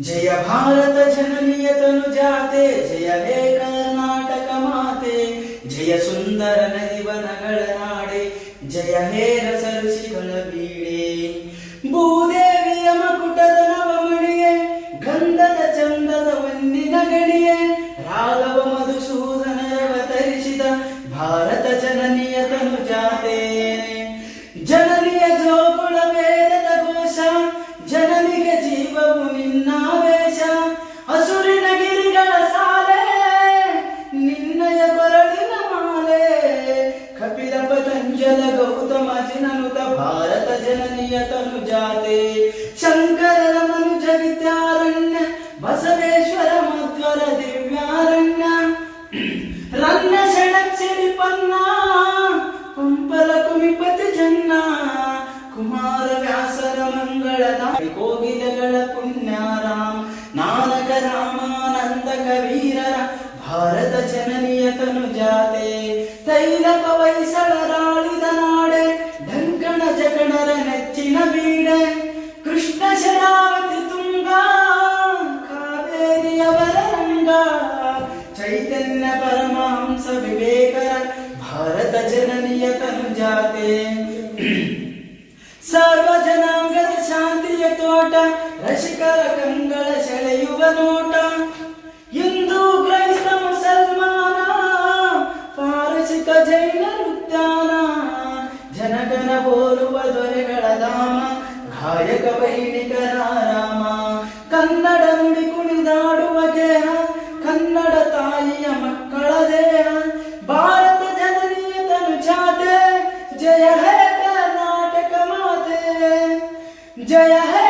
ಜಯ ಭಾರತ ಜನನಿಯ ತನು ಜಾತೆ ಜಯ ಹೇ ಕರ್ನಾಟಕ ಮಾತೆ, ಜಯ ಸುಂದರ ನದಿವನಗಳ ನಾಡೆ, ಜಯ ಹೇ ರಸಋಷಿಗಳ ಬೀಡೆ. ಭೂದೇವಿಯ ಮಕುಟದ ನವಮಣಿಯೇ, ಗಂಧದ ಚಂದದ ಒಂದಿನ ಗಣಿಯೇ, ರಾಘವ ಮಧುಸೂದನರವತರಿಸಿದ ಭಾರತ ಜನನಿಯ ಭಾರತ ಜನನಿಯ ತನು ಜಾತೆ ಶಂಕರರ ಮನುಜ ವಿದ್ಯಾರಣ್ಯ, ಬಸವೇಶ್ವರ ಮಧ್ವರ ದಿವ್ಯಾರಣ್ಯ. ರನ್ನ ಷಡಕ್ಷರಿ ಪನ್ನ, ಕುಂಪಲ ಕುಮಿಪತಿ ಜನ್ನ. ಕುಮಾರ ವ್ಯಾಸರ ಮಂಗಳ ಕೋಗಿಲೆಗಳ ಪುಣ್ಯಾರಾಮ. ನಾನಕ ರಾಮಾನಂದ ಕವೀರರ ಭಾರತ ಜನನಿಯ ತನು ಜಾತೆ ತೈಲಕ ಚೈತನ್ಯ ಪರಮಹಂಸ ವಿವೇಕರ ಭಾರತ ಜನನಿಯ ತನು ಜಾತೆ ಸರ್ವ ಜನಾಂಗದ ಶಾಂತಿಯ ತೋಟ ರಸಿಕರ ಕಂಗಳ ಸೆಳೆಯುವ ನೋಟ ಹಿಂದೂ ಕ್ರೈಸ್ತ ಮುಸಲ್ಮಾನ ಪಾರಸಿಕ ಜೈನ ಉದ್ಯಾನ ಜನಗಣ ಹೋಲುವ ದೊರೆಗಳ ಧಾಮ ಗಾಯಕ ವೈಣಿಕರ ರಾಮ ಕನ್ನಡ ನುಡಿ ಕುಣಿದಾಡುವ ಗೇಹ ಕನ್ನಡ ತಾಯಿಯ ಮಕ್ಕಳ ದೇಹ ಭಾರತ ಜನನಿಯ ತನು ಜಾತೆ ಜಯ ಹೇ ಕರ್ನಾಟಕ ಮಾತೆ. ಜಯ ಹೇ